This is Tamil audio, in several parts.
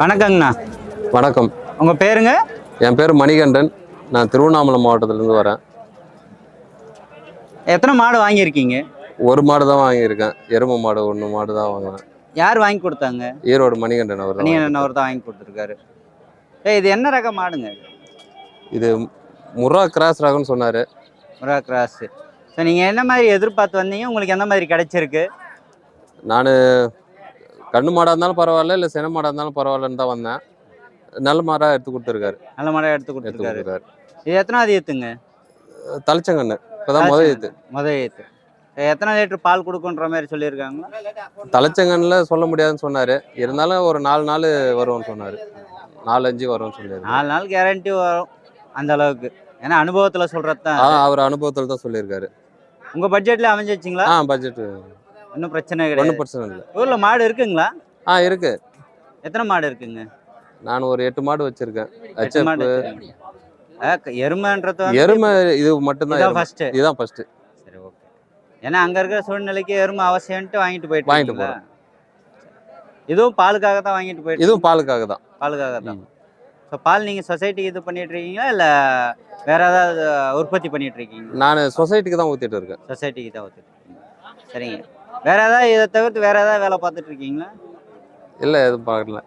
வணக்கங்கண்ணா. வணக்கம். உங்க பேருங்க? என் பேர் மணிகண்டன். நான் திருவண்ணாமலை மாவட்டத்திலேருந்து வரேன். எத்தனை மாடு வாங்கியிருக்கீங்க? ஒரு மாடு தான் வாங்கியிருக்கேன். எருமை மாடு ஒன்று மாடு தான் வாங்கினேன் யார் வாங்கி கொடுத்தாங்க? ஈரோடு மணிகண்டன் அவர் தான் அவர் தான் வாங்கி கொடுத்துருக்காரு. ஏய் இது என்ன ரக மாடுங்க? இது முர்ரா கிராஸ் ரகம்னு சொன்னார். முரா கிராஸ். ஸோ நீங்கள் என்ன மாதிரி எதிர்பார்த்து வந்தீங்க? உங்களுக்கு எந்த மாதிரி கிடைச்சிருக்கு? நான் கண்ணு மாடாக இருந்தாலும் பரவாயில்ல இல்லை சின மாடாக இருந்தாலும் பரவாயில்லன்னு தான் வந்தேன். நல்ல மாடாக எடுத்து கொடுத்துருக்காரு. நல்ல மாடாக எடுத்து கொடுத்துருக்காரு. இது எத்தனாவது ஏத்துங்க தலைச்சங்கண்ணு. இப்போ தான் முதல் இது முத ஏத்து எத்தனை லிட்டர் பால் கொடுக்குன்ற மாதிரி சொல்லியிருக்காங்களா? தலைச்சங்கன்ல சொல்ல முடியாதுன்னு சொன்னார். இருந்தாலும் ஒரு நாலு நாள் வரும்னு சொன்னார். நாலு அஞ்சு வரும்னு சொல்லியிருக்காரு நாலு நாள் கேரண்டி வரும் அந்த அளவுக்கு. ஏன்னா அனுபவத்தில் சொல்கிறது தான் அவர் அனுபவத்தில் தான் சொல்லியிருக்காரு. உங்கள் பட்ஜெட்டில் அமைஞ்சிச்சிங்களா ஆ பட்ஜெட் ஒன்றும் பிரச்சனை ஒன்றும் கிடையாது பிரச்சனை இல்லை. ஊரில் மாடு இருக்குங்களா? ஆ இருக்கு. எத்தனை மாடு இருக்குங்க? நான் ஒரு எட்டு மாடு வச்சிருக்கேன். க- எருமைன்றது எருமை இது மட்டும்தான். ஃபர்ஸ்ட் இதுதான் ஃபர்ஸ்ட் சரி ஓகே ஏன்னா அங்க இருக்கிற சூழ்நிலைக்கு எருமை அவசியம்ட்டு வாங்கிட்டு போயிட்டு வாங்கிட்டு இருக்கீங்களா? இதுவும் பாலுக்காக தான் வாங்கிட்டு போயிட்டு இதுவும் பாலுக்காக தான். பாலுக்காக தான். ஸோ பால் நீங்க சொசைட்டிக்கு இது பண்ணிட்டு இருக்கீங்களா? இல்ல வேற ஏதாவது உற்பத்தி பண்ணிட்டு இருக்கீங்க நான் சொசைட்டிக்கு தான் ஊத்திட்டு இருக்கேன். சொசைட்டிக்கு தான் ஊற்றிட்டு சரிங்க. வேற ஏதாவது இதை தவிர்த்து வேற ஏதாவது வேலை பார்த்துட்டு இருக்கீங்களா? இல்லை எதுவும் பார்க்கல.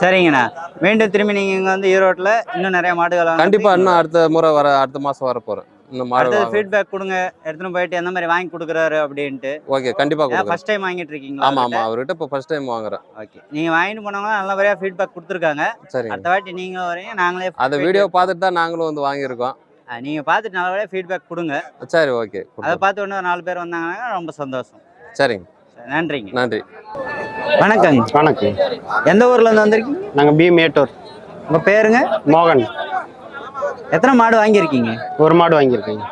சரிங்கண்ணா. மீண்டும் திரும்பி நீங்க இங்க வந்து ஈரோட்ல இன்னும் நிறைய மாடுகள் கண்டிப்பா இன்னும் அடுத்த முறை வர அடுத்த மாசம் வர போறேன் இன்னும் மாடு ஃபீட்பேக் கொடுங்க. எடுத்துன்னு போயிட்டு எந்த மாதிரி வாங்கி கொடுக்குறாரு அப்படின்ட்டு. ஓகே கண்டிப்பா ஏன்னா கொடுக்குறேன். ஃபர்ஸ்ட் டைம் வாங்கிட்டு இருக்கீங்களா ஆமா ஆமா அவர்கிட்ட இப்போ ஃபர்ஸ்ட் டைம் வாங்குறேன். ஓகே நீங்க வாங்கிட்டு போனவங்க நல்லபடியா ஃபீட்பேக் கொடுத்துருக்காங்க. அடுத்த வாட்டி நீங்க வரீங்க நாங்களே அந்த வீடியோ பார்த்துட்டு தான் நாங்களும் வந்து வாங்கியிருக்கோம். ஆ, நீங்க பார்த்துட்டு நல்லபடியா ஃபீட்பேக் கொடுங்க. சரி ஓகே அதை பார்த்து இன்னும் நாலு பேர் வந்தாங்கன்னா ரொம்ப சந்தோஷம். சரிங்க. சரி, நன்றிங்க. நன்றி. வணக்கங்க. வணக்கம். எந்த ஊர்ல இருந்து வந்திருக்கீங்க? நாங்கள் பி மேட்டூர். உங்க பேருங்க? மோகன். எத்தனை மாடு வாங்கியிருக்கீங்க? ஒரு மாடு வாங்கியிருக்கேங்க.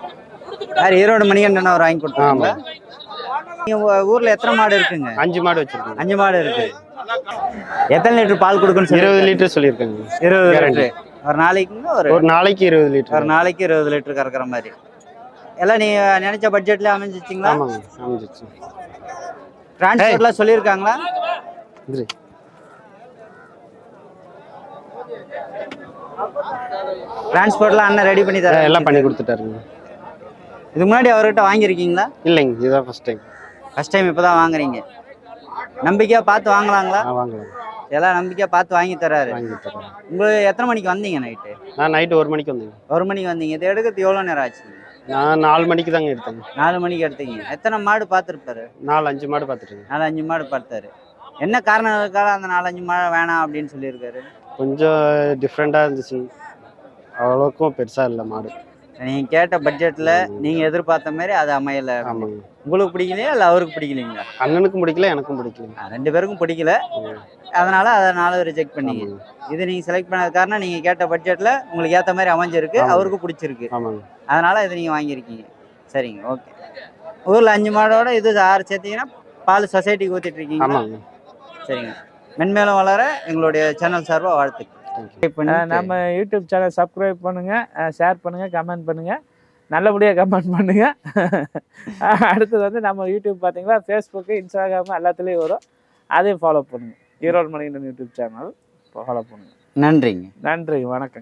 யார் ஈரோடு மணிகண்டன் அவர் வாங்கி கொடுத்தாங்களா? நீங்க உங்க ஊர்ல எத்தனை மாடு இருக்குங்க? அஞ்சு மாடு வச்சிருக்கேங்க. அஞ்சு மாடு இருக்கு. எத்தனை லிட்டர் பால் கொடுக்குன்னு இருபது லிட்டர் சொல்லியிருக்கேங்க. இருபது. லிட்டர். ஒரு நாளைக்குங்க ஒரு ஒரு நாளைக்கு இருபது ஒரு லிட்டர் நாளைக்கு இருபது லிட்டர் கறக்குற மாதிரி. எல்லாம் நீங்க நினைச்ச பட்ஜெட்ல அமைஞ்சிச்சிங்களா? ஆமாங்க அமைஞ்சிச்சு. டிரான்ஸ்போர்ட்லாம் சொல்லியிருக்காங்களா? டிரான்ஸ்போர்ட்லாம் அண்ணன் ரெடி பண்ணி தர எல்லாம் பண்ணி கொடுத்துட்டாருங்க. இதுக்கு முன்னாடி அவர்கிட்ட வாங்கியிருக்கீங்களா? இல்லைங்க இதுதான் ஃபர்ஸ்ட் டைம் ஃபர்ஸ்ட் டைம் இப்போ தான் வாங்குறீங்க. நம்பிக்கையாக பார்த்து வாங்கலாங்களா? வாங்கலாம் எல்லாம் நம்பிக்கையாக பார்த்து வாங்கி தராரு வாங்கி தரேன் உங்களுக்கு எத்தனை மணிக்கு வந்தீங்க நைட்டு நான் நைட்டு ஒரு மணிக்கு வந்தேங்க. ஒரு மணிக்கு வந்தீங்க. இது எடுக்கிறது எவ்வளோ நேரம் ஆச்சு? நான் நாலு மணிக்கு தாங்க எடுத்தேங்க. நாலு மணிக்கு எடுத்தீங்க. எத்தனை மாடு பார்த்துருப்பாரு? நாலு அஞ்சு மாடு பார்த்துட்டுங்க. நாலு அஞ்சு மாடு பார்த்தாரு. என்ன காரணங்களுக்காக அந்த நாலஞ்சு மாடு வேணாம் அப்படின்னு சொல்லியிருக்காரு? கொஞ்சம் டிஃப்ரெண்ட்டாக இருந்துச்சுங்க. அவ்வளோக்கும் பெருசாக இல்லை மாடு. நீங்கள் கேட்ட பட்ஜெட்டில் நீங்கள் எதிர்பார்த்த மாதிரி அது அமையலை உங்களுக்கு பிடிக்கலையா இல்லை அவருக்கு பிடிக்கலைங்களா? அண்ணனுக்கும் பிடிக்கல எனக்கும் பிடிக்கலைங்க ஆ, ரெண்டு பேருக்கும் பிடிக்கல. அதனால அதை நாலு ரிஜெக்ட் பண்ணீங்க. இது நீங்க செலக்ட் பண்ணது காரணம் நீங்க கேட்ட பட்ஜெட்ல உங்களுக்கு ஏத்த மாதிரி அமைஞ்சிருக்கு ஆமா. அவருக்கு பிடிச்சிருக்கு. அதனால இது நீங்க வாங்கியிருக்கீங்க. சரிங்க ஓகே ஊர்ல அஞ்சு மாடோட இது ஆறு சேர்த்தீங்கன்னா பால் சொசைட்டிக்கு ஊத்திட்டு இருக்கீங்க சரிங்க. மென்மேலும் வளர எங்களுடைய சேனல் சார்பா வாழ்த்துக்கள். தேங்க்யூ பண்ணி அஹ் நம்ம யூடியூப் சேனல் சப்ஸ்கிரைப் பண்ணுங்க. ஷேர் பண்ணுங்க கமெண்ட் பண்ணுங்க. நல்லபடியாக கமெண்ட் பண்ணுங்க. அஹ் அடுத்தது வந்து நம்ம யூடியூப் பார்த்தீங்களா? ஃபேஸ்புக்கு இன்ஸ்டாகிராம் எல்லாத்துலேயும் வரும். அதையும் ஃபாலோ பண்ணுங்க. Erode Manikandan YouTube channel follow பண்ணுங்க. நன்றிங்க. நன்றி வணக்கம்